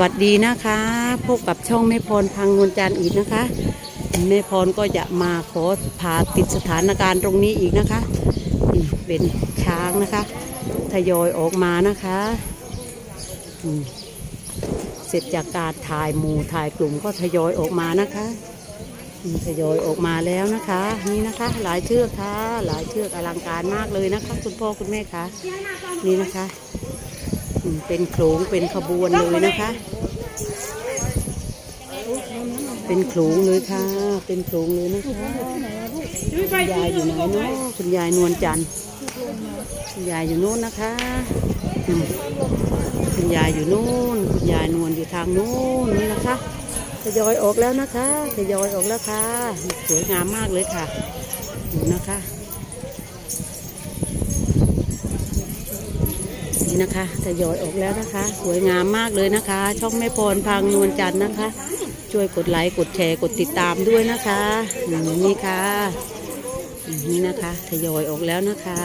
วัสดีนะคะ พบกับช่องแม่พรพังนวลจันทร์อีกนะคะแม่พรก็จะมาขอพาติดสถานการณ์ตรงนี้อีกนะคะนี่เป็นช้างนะคะทยอยออกมานะคะอืมเสร็จจากการถ่ายหมู่ถ่ายกลุ่มก็ทยอยออกมานะคะทยอยออกมาแล้วนะคะ นี่นะคะ หลายเชือกค่ะ หลายเชือกอลังการมากเลยนะคะ คุณพ่อคุณแม่คะนี่นะคะ เป็นโขลงเป็นขบวนเลยนะคะ เป็นโขลงเลยค่ะ เป็นโขลงเลยนะคะคุณยายอยู่ไหนเนาะคุณยายนวลจันทร์คุณยายอยู่นู้นนะคะคุณยายอยู่นู้นคุณยายนวลอยู่ทางนู้นนี่นะคะทยอยออกแล้วนะคะทยอยออกแล้วค่ะ สวยงามมากเลยค่ะดูนะคะ นี่นะคะทยอยออกแล้วนะคะ สวยงามมากเลยนะคะ ช่องแม่พรพังนวลจันทร์นะคะ ช่วยกดไลค์กดแชร์กดติดตามด้วยนะคะอืมนี่ค่ะอืมนี่นะคะทยอยออกแล้วนะคะ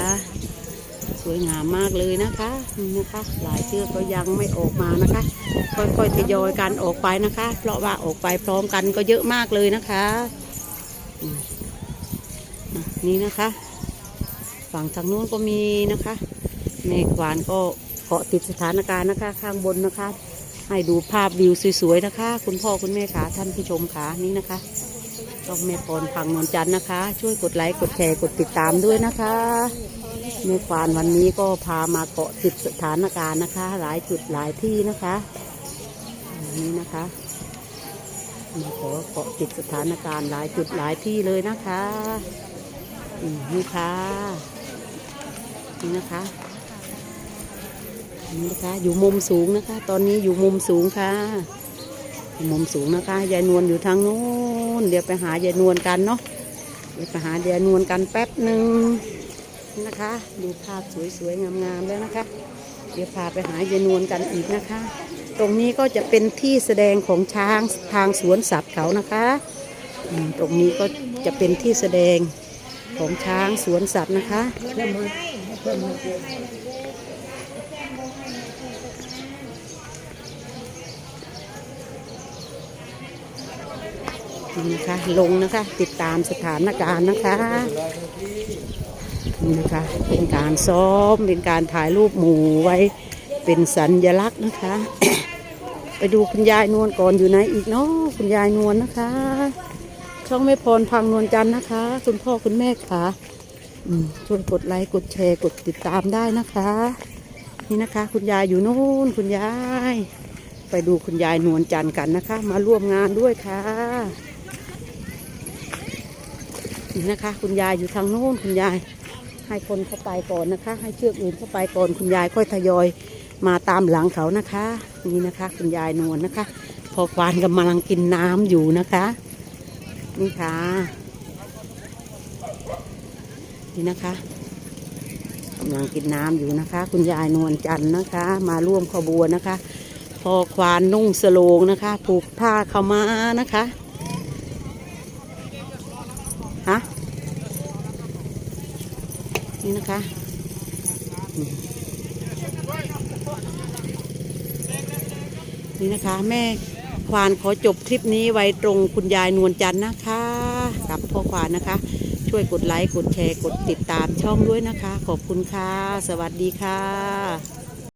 สวยงามมากเลยนะคะนี่นะคะหลายเชือกก็ยังไม่ออกมานะคะ ค่อยๆทยอยกันออกไปนะคะ เพราะว่าออกไปพร้อมกันก็เยอะมากเลยนะคะอืมอะนี่นะคะ ฝั่งทางนู้นก็มีนะคะ แม่ควานก็เกาะติดสถานการณ์นะคะ ข้างบนนะคะ ให้ดูภาพวิวสวยๆนะคะ คุณพ่อคุณแม่ขาท่านผู้ชมขานี่นะคะต้องแม่ปอนพังนวลจันทร์นะคะ ช่วยกดไลค์กดแชร์กดติดตามด้วยนะคะแม่ควานวันนี้ก็พามาเกาะติดสถานการณ์นะคะ หลายจุดหลายที่นะคะนี่นะคะมาขอเกาะติดสถานการณ์หลายจุดหลายที่เลยนะคะอืมนี่ค่ะนี่นะคะ นี่นะคะ อยู่มุมสูงนะคะ ตอนนี้อยู่มุมสูงค่ะ มุมสูงนะคะ ยายนวลอยู่ทางนู้น เดี๋ยวไปหายายนวลกันเนาะ เดี๋ยวไปหายายนวลกันแป๊บหนึ่งนะคะ ดูภาพสวยๆงามๆแล้วนะคะ เดี๋ยวพาไปหายายนวลกันอีกนะคะ ตรงนี้ก็จะเป็นที่แสดงของช้างทางสวนสัตว์เขานะคะตรงนี้ก็จะเป็นที่แสดงของช้างสวนสัตว์นะคะ นี่นะคะ ลงนะคะ ติดตามสถานการณ์นะคะนี่นะคะ เป็นการซ้อม เป็นการถ่ายรูปหมู่ไว้ เป็นสัญลักษณ์นะคะ ไปดูคุณยายนวลก่อนอยู่ไหนอีกเนาะคุณยายนวลนะคะ ช่องแม่พรพังนวลจันนะคะ คุณพ่อคุณแม่ค่ะช่วยกดไลค์กดแชร์กดติดตามได้นะคะ นี่นะคะ คุณยายอยู่นู่นคุณยาย ไปดูคุณยายนวลจันทร์กันนะคะ มาร่วมงานด้วยค่ะ นี่นะคะ คุณยายอยู่ทางโน้นคุณยาย ให้คนเข้าไปก่อนนะคะ ให้เชือกอื่นเข้าไปก่อนคุณยายค่อยทยอยมาตามหลังเขานะคะ นี่นะคะ คุณยายนวลนะคะ พอควานกำลังกินน้ำอยู่นะคะ นี่ค่ะ นี่นะคะกำลังกินน้ำอยู่นะคะ คุณยายนวลจันทร์นะคะ มาร่วมขบวนนะคะ พอควานนุ่งสโลงนะคะ ผูกผ้าเข้ามานะคะ นี่นะคะนี่นะคะ แม่ควานขอจบคลิปนี้ไว้ตรงคุณยายนวลจันทร์นะคะกับพ่อควานนะคะ ช่วยกดไลค์กดแชร์กดติดตามช่องด้วยนะคะ ขอบคุณค่ะ สวัสดีค่ะ